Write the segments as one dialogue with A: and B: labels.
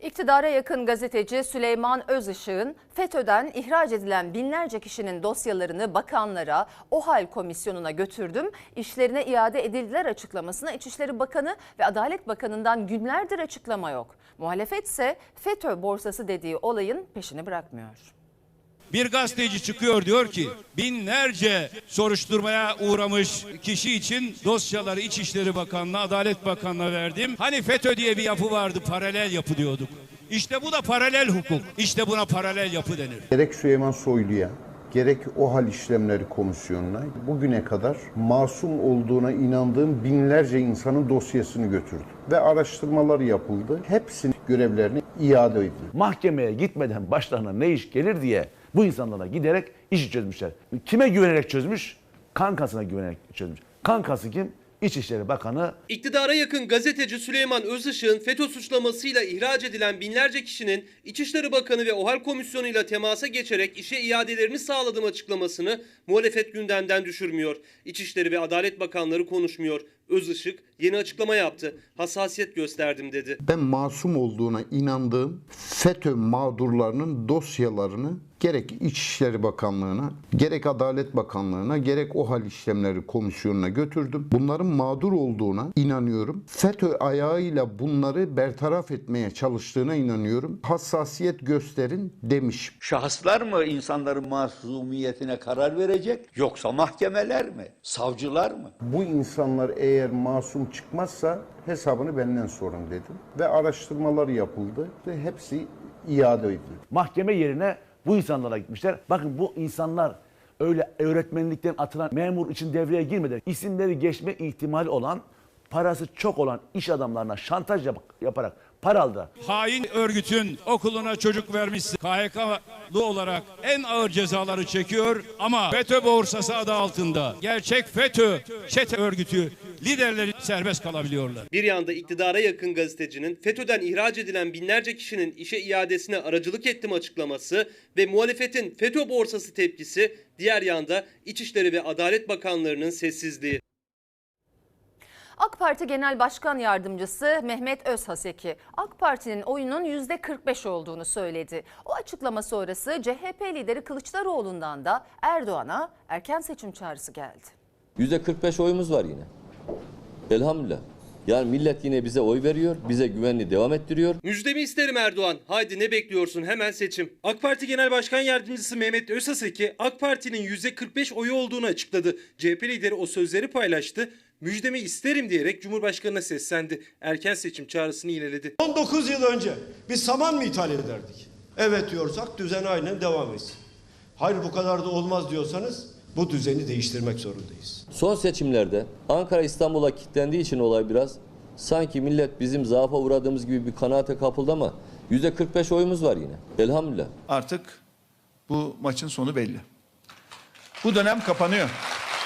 A: İktidara yakın gazeteci Süleyman Özışık'ın FETÖ'den ihraç edilen binlerce kişinin dosyalarını bakanlara, OHAL komisyonuna götürdüm, işlerine iade edildiler açıklamasına İçişleri Bakanı ve Adalet Bakanı'ndan günlerdir açıklama yok. Muhalefet ise FETÖ borsası dediği olayın peşini bırakmıyor.
B: Bir gazeteci çıkıyor diyor ki binlerce soruşturmaya uğramış kişi için dosyaları İçişleri Bakanlığı, Adalet Bakanlığı'na verdim. Hani FETÖ diye bir yapı vardı paralel yapı diyorduk. İşte bu da paralel hukuk. İşte buna paralel yapı denir.
C: Gerek Süleyman Soylu'ya, gerek OHAL işlemleri komisyonuna bugüne kadar masum olduğuna inandığım binlerce insanın dosyasını götürdüm. Ve araştırmalar yapıldı. Hepsinin görevlerini iade edildi.
D: mahkemeye gitmeden başlarına ne iş gelir diye bu insanlara giderek işi çözmüşler. Kime güvenerek çözmüş? Kankasına güvenerek çözmüş. Kankası kim? İçişleri Bakanı
E: İktidara yakın gazeteci Süleyman Özışık'ın FETÖ suçlamasıyla ihraç edilen binlerce kişinin İçişleri Bakanı ve OHAL Komisyonu'yla temasa geçerek işe iadelerini sağladığım açıklamasını muhalefet gündemden düşürmüyor. İçişleri ve Adalet Bakanları konuşmuyor. Özışık yeni açıklama yaptı. Hassasiyet gösterdim dedi.
C: Ben masum olduğuna inandığım FETÖ mağdurlarının dosyalarını gerek İçişleri Bakanlığı'na, gerek Adalet Bakanlığı'na, gerek OHAL işlemleri komisyonuna götürdüm. Bunların mağdur olduğuna inanıyorum. FETÖ ayağıyla bunları bertaraf etmeye çalıştığına inanıyorum. Hassasiyet gösterin demiş.
F: Şahıslar mı insanların masumiyetine karar verecek yoksa mahkemeler mi? Savcılar mı?
C: Bu insanlar eğer masum çıkmazsa hesabını benden sorun dedim. Ve araştırmalar yapıldı ve hepsi iade edildi.
D: mahkeme yerine bu insanlara gitmişler. Bakın bu insanlar öyle öğretmenlikten atılan memur için devreye girmeden isimleri geçme ihtimali olan parası çok olan iş adamlarına şantaj yap- yaparak para aldılar.
B: Hain örgütün okuluna çocuk vermiş KHK'lı olarak en ağır cezaları çekiyor ama FETÖ borsası adı altında gerçek FETÖ çete örgütü liderleri serbest kalabiliyorlar.
E: Bir yanda iktidara yakın gazetecinin FETÖ'den ihraç edilen binlerce kişinin işe iadesine aracılık ettim açıklaması ve muhalefetin FETÖ borsası tepkisi, diğer yanda İçişleri ve Adalet Bakanlarının sessizliği.
A: AK Parti Genel Başkan Yardımcısı Mehmet Özhaseki, AK Parti'nin oyunun %45 olduğunu söyledi. O açıklama sonrası CHP lideri Kılıçdaroğlu'ndan da Erdoğan'a erken seçim çağrısı geldi.
G: %45 oyumuz var yine. Elhamdülillah. Yani millet yine bize oy veriyor, bize güvenli devam ettiriyor.
E: Müjdemi isterim Erdoğan. Haydi ne bekliyorsun hemen seçim. AK Parti Genel Başkan Yardımcısı Mehmet Özaseki AK Parti'nin %45 oyu olduğunu açıkladı. CHP lideri o sözleri paylaştı. Müjdemi isterim diyerek Cumhurbaşkanı'na seslendi. Erken seçim çağrısını yineledi.
H: 19 yıl önce biz saman mı ithal ederdik? Evet diyorsak düzen aynen devam etsin. Hayır bu kadar da olmaz diyorsanız bu düzeni değiştirmek zorundayız.
G: Son seçimlerde Ankara İstanbul'a kilitlendiği için olay biraz sanki millet bizim zaafa uğradığımız gibi bir kanaate kapıldı ama %45 oyumuz var yine. Elhamdülillah.
I: Artık bu maçın sonu belli. Bu dönem kapanıyor.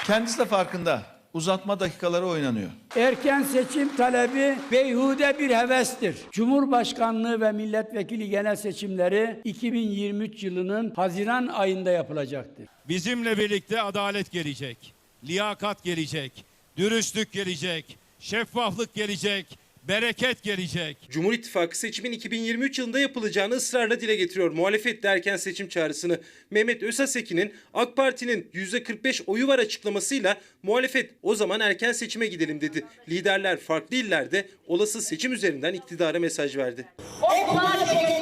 I: Kendisi de farkında. Uzatma dakikaları oynanıyor.
J: Erken seçim talebi beyhude bir hevestir. Cumhurbaşkanlığı ve milletvekili genel seçimleri 2023 yılının Haziran ayında yapılacaktır.
B: Bizimle birlikte adalet gelecek, liyakat gelecek, dürüstlük gelecek, şeffaflık gelecek, bereket gelecek.
E: Cumhur İttifakı seçimin 2023 yılında yapılacağını ısrarla dile getiriyor. Muhalefet de erken seçim çağrısını. Mehmet Özaseki'nin AK Parti'nin %45 oyu var açıklamasıyla muhalefet o zaman erken seçime gidelim dedi. Liderler farklı illerde olası seçim üzerinden iktidara mesaj verdi.
K: O parti